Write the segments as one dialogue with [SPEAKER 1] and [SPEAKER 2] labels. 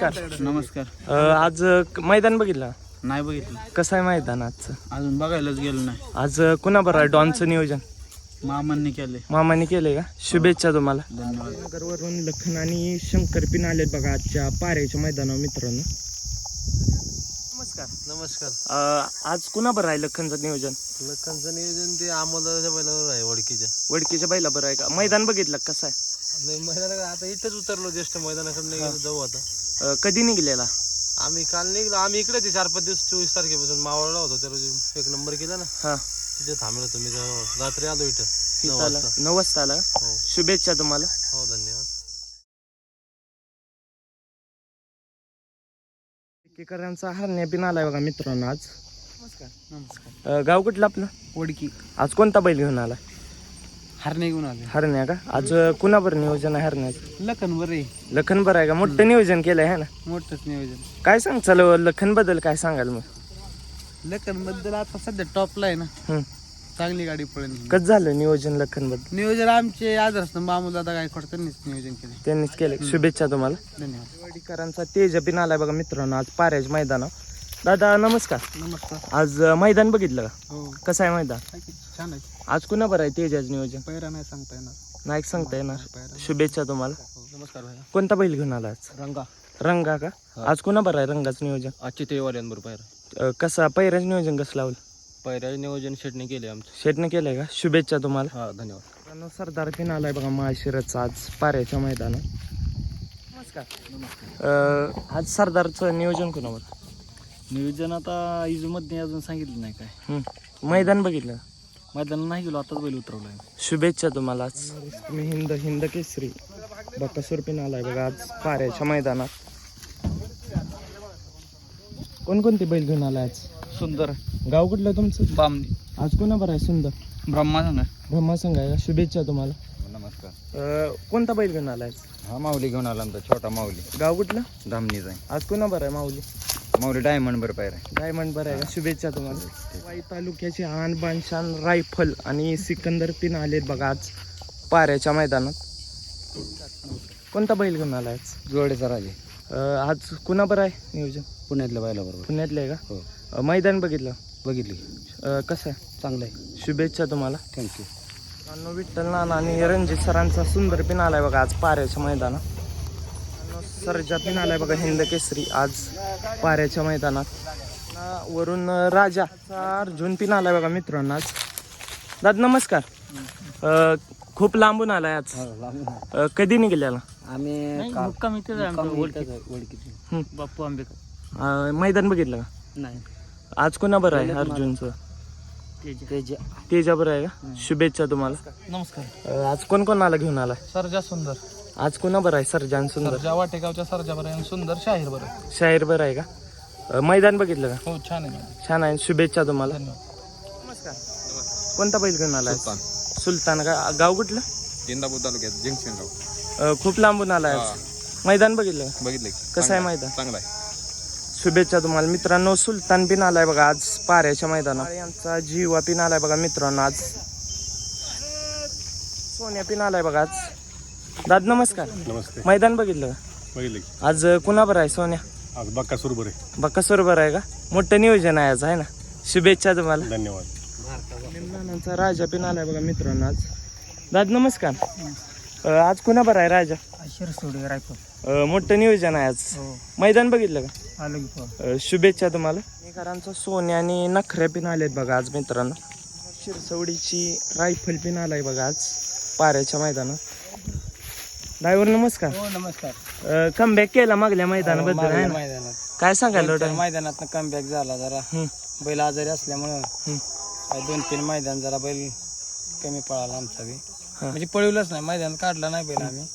[SPEAKER 1] नमस्कार.
[SPEAKER 2] नमस्कार.
[SPEAKER 1] अ, आज अ, मैदान बघितलं?
[SPEAKER 2] नाही बघितलं.
[SPEAKER 1] कसं आहे मैदान आजचं?
[SPEAKER 2] अजून बघायलाच गेलो नाही.
[SPEAKER 1] आज अ, कुणा बरं आहे डॉनचं नियोजन?
[SPEAKER 2] मामांनी केले
[SPEAKER 1] मामाने केलंय का? शुभेच्छा तुम्हाला.
[SPEAKER 2] धन्यवाद.
[SPEAKER 1] नगरवरून लखन आणि शंकर पिन आलेत बघा आजच्या पाऱ्याच्या मैदानावर मित्रांनो. नमस्कार.
[SPEAKER 3] नमस्कार.
[SPEAKER 1] आज कुणा बरं आहे लखनचं नियोजन?
[SPEAKER 3] लखनचं नियोजन ते अमोलच्या बैलावर आहे वडकीच्या.
[SPEAKER 1] वडकीच्या बैला बरं आहे का? मैदान बघितलं का? कसं आहे?
[SPEAKER 3] नाही मैदान आता इथंच उतरलो ज्येष्ठ मैदानाकडे निघालो जाऊ आता.
[SPEAKER 1] अ, कधी निघलेला?
[SPEAKER 3] आम्ही काल निघलो. आम्ही इकडे ते चार पाच दिवस चोवीस तारखेपासून. मावळला होतो त्या रोजी एक नंबर केला ना.
[SPEAKER 1] हा.
[SPEAKER 3] तिथे थांबलो तुम्ही रात्री आलो इथं. नऊ
[SPEAKER 1] इथं आला.
[SPEAKER 3] वाजता.
[SPEAKER 1] नऊ वाजता आला?
[SPEAKER 3] हो.
[SPEAKER 1] शुभेच्छा तुम्हाला.
[SPEAKER 3] हो धन्यवाद.
[SPEAKER 1] केकरांचा हरण्या पिन आलाय बघा मित्रांनो आज.
[SPEAKER 2] नमस्कार.
[SPEAKER 1] अ, गाव कुठलं आपलं?
[SPEAKER 2] वडकी.
[SPEAKER 1] आज कोणता बैल घेऊन आला?
[SPEAKER 2] हरणे घेऊन आले
[SPEAKER 1] हरण्या का? आज अ, कुणाबर नियोजन आहे हरण्याचं?
[SPEAKER 2] लखन बरे
[SPEAKER 1] लखन बरं आहे का? मोठं नियोजन केलंय है ना?
[SPEAKER 2] मोठंच नियोजन.
[SPEAKER 1] काय सांग चल लखनबद्दल काय सांगाल मग?
[SPEAKER 2] लखनबद्दल आता सध्या टॉपला आहे ना.
[SPEAKER 1] हम्म.
[SPEAKER 2] चांगली गाडी पळेल
[SPEAKER 1] कसं झालं नियोजन लखनबद्दल?
[SPEAKER 2] नियोजन आमचे मामूल दादा गायकवाड त्यांनीच नियोजन केले.
[SPEAKER 1] त्यांनीच केलं. शुभेच्छा तुम्हाला.
[SPEAKER 2] धन्यवाद.
[SPEAKER 1] वडीकरांचा तेज पिन आलाय बघा मित्रांनो आज पाऱ्याच मैदान. दादा नमस्कार.
[SPEAKER 2] नमस्कार.
[SPEAKER 1] आज अ, मैदान बघितलं का?
[SPEAKER 2] हो.
[SPEAKER 1] कसं आहे मैदान?
[SPEAKER 2] काय की, छान आहे.
[SPEAKER 1] आज कुणा बरं आहे तेजाच नियोजन?
[SPEAKER 2] पैरा नाही सांगता येणार.
[SPEAKER 1] नाही सांगता येणार.
[SPEAKER 2] पैरा
[SPEAKER 1] शुभेच्छा तुम्हाला.
[SPEAKER 3] नमस्कार भाई.
[SPEAKER 1] कोणता बैल घेऊन आला आज?
[SPEAKER 3] रंगा.
[SPEAKER 1] रंगा का? आज कुणा बरं आहे रंगाचं नियोजन?
[SPEAKER 3] आजची तेवाल्यांबरोबर पायरा
[SPEAKER 1] अ, कसा पैराच नियोजन कसं लावलं?
[SPEAKER 3] पायऱ्या नियोजन शेटने केले आमचं.
[SPEAKER 1] शेटने केलंय का? शुभेच्छा तुम्हाला.
[SPEAKER 3] हा धन्यवाद.
[SPEAKER 1] मित्रांनो, सरदार पिन आलाय बघा माळशिरसचा आज पाऱ्याच्या मैदानात. नमस्कार. अं, आज सरदारचं नियोजन कोणावर?
[SPEAKER 2] नियोजन आता इजूमध्ये अजून सांगितलं नाही काय.
[SPEAKER 1] मैदान बघितलं?
[SPEAKER 2] मैदान नाही गेलो आताच बैल उतरवलाय.
[SPEAKER 1] शुभेच्छा तुम्हाला आज. तुम्ही हिंद हिंद केसरी बकासूर पिन आलाय बघा आज पाऱ्याच्या मैदानात. कोणकोणते बैल घेऊन आलाय आज?
[SPEAKER 2] सुंदर.
[SPEAKER 1] गाव कुठलं तुमचं?
[SPEAKER 2] बामणी.
[SPEAKER 1] आज कोणा बरं आहे सुंदर?
[SPEAKER 2] ब्रह्मा सांगा
[SPEAKER 1] ब्रह्मा आहे. का शुभेच्छा तुम्हाला.
[SPEAKER 4] नमस्कार.
[SPEAKER 1] अं, कोणता बैल घेऊन आलाय आज?
[SPEAKER 4] हा माऊली घेऊन आला आमचा छोटा माऊली.
[SPEAKER 1] गाव कुठलं?
[SPEAKER 4] धामणीचा आहे.
[SPEAKER 1] आज कोणा बरं आहे माऊली?
[SPEAKER 4] माऊली डायमंड बर पायरा
[SPEAKER 1] डायमंड बरं आहे का? शुभेच्छा तुम्हाला. वाई तालुक्याचे आन बानशान रायफल आणि सिकंदर पिन आलेत बघा आज पाऱ्याच्या मैदानात. कोणता बैल घेऊन आला आज?
[SPEAKER 4] जोडेचा राजे.
[SPEAKER 1] अं, आज कुणा बरं आहे नियोजन?
[SPEAKER 4] पुण्यातल्या बायला बरोबर.
[SPEAKER 1] पुण्यातले आहे
[SPEAKER 4] हो.
[SPEAKER 1] का अं, मैदान बघितलं.
[SPEAKER 4] बघितली.
[SPEAKER 1] अं, कसं आहे?
[SPEAKER 4] चांगलं आहे.
[SPEAKER 1] शुभेच्छा तुम्हाला.
[SPEAKER 4] थँक्यू
[SPEAKER 1] मित्रांनो, विठ्ठल नाना आणि रणजित सरांचा सुंदर पिन आलाय बघा आज पाऱ्याच्या मैदानात. मित्रांनो, सरजा पिन आलाय बघा हिंद केसरी आज पाऱ्याच्या मैदानात. ना, वरून अं, राजाचा अर्जुन पिन आलाय बघा मित्रांनो आज. दादा नमस्कार. अं, खूप लांबून आलाय आज. अं, कधी निघालेला
[SPEAKER 4] आम्ही
[SPEAKER 2] मुक्काम इथेच आहे आमचं ओळखी
[SPEAKER 1] हं.
[SPEAKER 2] बाप्पू आंबेकर.
[SPEAKER 1] अं, मैदान बघितलं का?
[SPEAKER 2] नाही.
[SPEAKER 1] आज कोणा बरं आहे अर्जुनचं? तेजा बरं आहे का? शुभेच्छा तुम्हाला.
[SPEAKER 2] नमस्कार.
[SPEAKER 1] अं, आज कोण कोणाला घेऊन आला?
[SPEAKER 2] सरजा सुंदर.
[SPEAKER 1] आज कोणा बरं आहे सर्जान सुंदर?
[SPEAKER 2] सरजा वाटेगावच्या सरजा बरं सुंदर शाहीर बरं
[SPEAKER 1] शाहीर बरं आहे का? अं, मैदान बघितलं का?
[SPEAKER 2] हो छान आहे.
[SPEAKER 1] छान आहे. शुभेच्छा तुम्हाला.
[SPEAKER 2] धन्यवाद.
[SPEAKER 1] नमस्कार. कोणता बैल घेऊन आला सुलतान. का? गाव कुठलं?
[SPEAKER 5] इंदापूर तालुक्यात जंक्शन गाव
[SPEAKER 1] अं, खूप लांबून आलाय आज. मैदान बघितलं का?
[SPEAKER 5] बघितलं
[SPEAKER 1] कसं आहे मैदान?
[SPEAKER 5] चांगला आहे.
[SPEAKER 1] शुभेच्छा तुम्हाला. मित्रांनो सुलतान पिन आलाय बघा आज पाऱ्याच्या मैदानात. यांचा जीवा पिन आलाय बघा मित्रांनो आज. सोन्या पिन आलाय बघा आज. दाद नमस्कार.
[SPEAKER 6] नमस्ते.
[SPEAKER 1] मैदान बघितलं?
[SPEAKER 6] बघितलं की
[SPEAKER 1] आज कुणा बरं आहे सोन्या?
[SPEAKER 6] आज बक्का सुरू आहे
[SPEAKER 1] बक्कासूर बरं आहे का? मोठं नियोजन आहे आज आहे ना? शुभेच्छा तुम्हाला.
[SPEAKER 6] धन्यवाद.
[SPEAKER 1] निमनानांचा राजा पिन आलाय बघा मित्रांनो आज. दाद नमस्कार. अं, आज कुणा बरं आहे राजा?
[SPEAKER 2] शिरसोडे रायपूर
[SPEAKER 1] अं, मोठं नियोजन आहे आज.
[SPEAKER 2] हो.
[SPEAKER 1] मैदान बघितलं का?
[SPEAKER 2] आलो की
[SPEAKER 1] अं, शुभेच्छा तुम्हाला. मेकरांचा सोने आणि नखऱ्या पिन आलेत बघा आज मित्रांनो. शिरसवडीची रायफल पिन आलाय बघा आज पाऱ्याच्या मैदानात. ड्रायव्हर नमस्कार.
[SPEAKER 2] हो नमस्कार.
[SPEAKER 1] कमबॅक केला मागल्या मैदानाबद्दल आहे ना?
[SPEAKER 2] मैदानात.
[SPEAKER 1] काय सांगायला?
[SPEAKER 2] चार मैदानात कमबॅक झाला जरा?
[SPEAKER 1] हं,
[SPEAKER 2] बैल आजारी असल्यामुळं
[SPEAKER 1] हं.
[SPEAKER 2] दोन तीन मैदान जरा बैल कमी पळाला आमचा बी.
[SPEAKER 1] हा.
[SPEAKER 2] म्हणजे पळवलंच नाही. मैदान काढला नाही बैल आम्ही.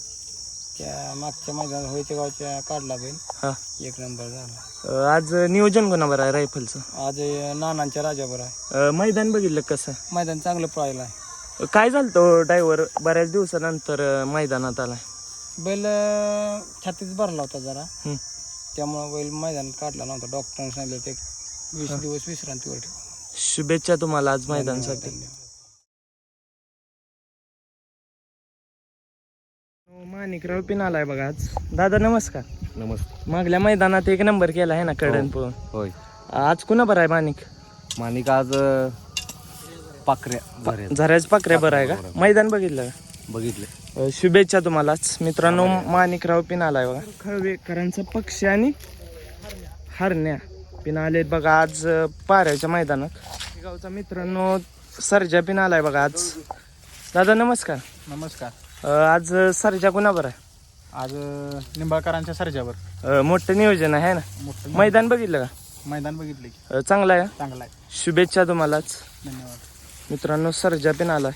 [SPEAKER 2] त्या मागच्या मैदान होयच्या गावच्या काढला बैल.
[SPEAKER 1] हा.
[SPEAKER 2] एक नंबर झाला.
[SPEAKER 1] अं, आज नियोजन कोणावर आहे रायफलचं?
[SPEAKER 2] आज नानांच्या राजाबर आहे.
[SPEAKER 1] अं, मैदान बघितलं कसं?
[SPEAKER 2] मैदान चांगलं पळायला आहे.
[SPEAKER 1] काय झालं तो ड्रायव्हर? बऱ्याच दिवसानंतर अं, मैदानात आलाय.
[SPEAKER 2] बैल अं, छातीत भरला होता जरा.
[SPEAKER 1] हं.
[SPEAKER 2] त्यामुळे बैल मैदान काढला नव्हता. डॉक्टरांनी सांगितलं ते वीस दिवस विश्रांतीवर ठेवा.
[SPEAKER 1] शुभेच्छा तुम्हाला आज मैदानासाठी.
[SPEAKER 2] धन्यवाद.
[SPEAKER 1] माणिकराव पिन आलाय बघा आज. दादा नमस्कार.
[SPEAKER 4] नमस्ते
[SPEAKER 1] मागल्या मैदानात एक नंबर केला आहे ना कडन पळून?
[SPEAKER 4] होय.
[SPEAKER 1] आज कुणा बरं आहे माणिक?
[SPEAKER 4] मानिक आज अं, पाकऱ्या बरे
[SPEAKER 1] झऱ्याच पाकऱ्या बरं आहे का? मैदान बघितलं का?
[SPEAKER 4] बघितले.
[SPEAKER 1] अ, शुभेच्छा तुम्हालाच मित्रांनो माणिकराव पिन आलाय बघा. खळवेकरांचा पक्षी आणि हरण्या पिन आले बघा आज अ, पाऱ्याच्या मैदानात. गावचा मित्रांनो सर्जा पिन आलाय बघा आज. दादा नमस्कार.
[SPEAKER 2] नमस्कार.
[SPEAKER 1] आज सर्जा कुणा बरं आहे?
[SPEAKER 2] आज निंबाळकरांच्या सर्जावर.
[SPEAKER 1] अ, मोठं नियोजन आहे ना?
[SPEAKER 2] मोठं
[SPEAKER 1] मैदान बघितलं का?
[SPEAKER 2] मैदान बघितले
[SPEAKER 1] अ, चांगलं आहे?
[SPEAKER 2] चांगला आहे.
[SPEAKER 1] शुभेच्छा तुम्हालाच.
[SPEAKER 2] धन्यवाद.
[SPEAKER 1] मित्रांनो सर्जा पिन आलाय.